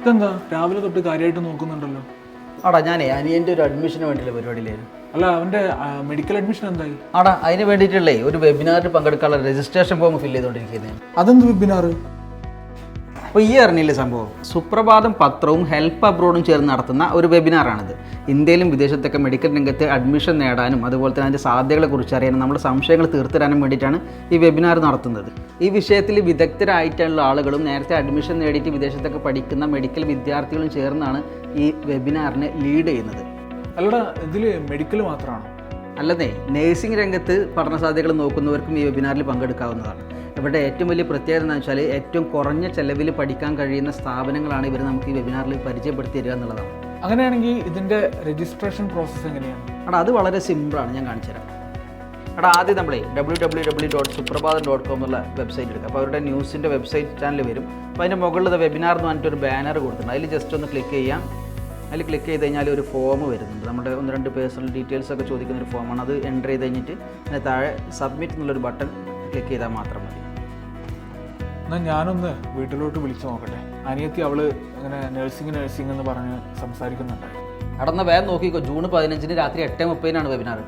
ഇതെന്താ? രാവിലെ തൊട്ട് കാര്യമായിട്ട് നോക്കുന്നുണ്ടല്ലോ. ആടാ ഞാനേ അനിയന്റെ ഒരു അഡ്മിഷന് വേണ്ടിയുള്ള പരിപാടിയിലായിരുന്നു അല്ല അവന്റെ മെഡിക്കൽ അഡ്മിഷൻ എന്തായി? ആടാ അതിന് വേണ്ടിയിട്ടുള്ളേ ഒരു വെബിനാറിൽ പങ്കെടുക്കാനുള്ള രജിസ്ട്രേഷൻ ഫോം ഫില്ല് ചെയ്തുകൊണ്ടിരിക്കുന്നത് അതെന്ത് വെബിനാർ അപ്പോൾ ഈ അറിഞ്ഞില്ലേ സംഭവം? സുപ്രഭാതം പത്രവും ഹെൽപ്പ് അബ്രോഡും ചേർന്ന് നടത്തുന്ന ഒരു വെബിനാറാണിത്. ഇന്ത്യയിലും വിദേശത്തൊക്കെ മെഡിക്കൽ രംഗത്ത് അഡ്മിഷൻ നേടാനും അതുപോലെ തന്നെ അതിന്റെ സാധ്യതകളെ കുറിച്ച് അറിയാനും നമ്മുടെ സംശയങ്ങൾ തീർത്തിടാനും വേണ്ടിയിട്ടാണ് ഈ വെബിനാർ നടത്തുന്നത്. ഈ വിഷയത്തിൽ വിദഗ്ധരായിട്ടുള്ള ആളുകളും നേരത്തെ അഡ്മിഷൻ നേടിയിട്ട് വിദേശത്തൊക്കെ പഠിക്കുന്ന മെഡിക്കൽ വിദ്യാർത്ഥികളും ചേർന്നാണ് ഈ വെബിനാറിനെ ലീഡ് ചെയ്യുന്നത്. അല്ലടാ ഇതിൽ മെഡിക്കൽ മാത്രമാണോ അല്ലെന്നേ നേഴ്സിംഗ് രംഗത്ത് പഠന സാധ്യതകൾ നോക്കുന്നവർക്കും ഈ വെബിനാറിൽ പങ്കെടുക്കാവുന്നതാണ്. ഇവിടെ ഏറ്റവും വലിയ പ്രത്യേകത എന്ന് വെച്ചാൽ ഏറ്റവും കുറഞ്ഞ ചെലവിൽ പഠിക്കാൻ കഴിയുന്ന സ്ഥാപനങ്ങളാണ് ഇവർ നമുക്ക് ഈ വെബിനാറിൽ പരിചയപ്പെടുത്തി തരിക എന്നുള്ളതാണ്. അങ്ങനെയാണെങ്കിൽ ഇതിന്റെ രജിസ്ട്രേഷൻ പ്രോസസ്സ് എങ്ങനെയാണ്? എടാ അത് വളരെ സിമ്പിളാണ് ഞാൻ കാണിച്ചു തരാം. എടാ ആദ്യം നമ്മളെ W W W dot Suprabhaatham dot com എന്നുള്ള വെബ്സൈറ്റ് എടുക്കുക അപ്പോൾ അവരുടെ ന്യൂസിന്റെ വെബ്സൈറ്റ് ചാനൽ വരും. അപ്പോൾ അതിന്റെ മുകളിൽ വെബിനാർ എന്ന് പറഞ്ഞിട്ട് ഒരു ബാനർ കൊടുത്തിട്ടുണ്ട്. അതിൽ ജസ്റ്റ് ഒന്ന് ക്ലിക്ക് ചെയ്യാം. അതിൽ ക്ലിക്ക് ചെയ്ത് കഴിഞ്ഞാൽ ഒരു ഫോം വരുന്നുണ്ട്. നമ്മുടെ ഒന്ന് രണ്ട് പേഴ്സണൽ ഡീറ്റെയിൽസ് ഒക്കെ ചോദിക്കുന്ന ഒരു ഫോമാണ് അത് എന്റർ ചെയ്ത് കഴിഞ്ഞിട്ട് അതിന് താഴെ സബ്മിറ്റ് എന്നുള്ളൊരു ബട്ടൺ ക്ലിക്ക് ചെയ്താൽ മാത്രം മതി. എന്നാ ഞാനൊന്ന് വീട്ടിലോട്ട് വിളിച്ചു നോക്കട്ടെ. അനിയത്തി അവൾ അങ്ങനെ നഴ്സിംഗ് നഴ്സിംഗ് എന്ന് പറഞ്ഞ് സംസാരിക്കുന്നുണ്ടായിരുന്നു നടന്ന വേഗം നോക്കിക്കോ. ജൂൺ പതിനഞ്ചിന് രാത്രി എട്ട് മുപ്പതിനാണ് വെബിനാർ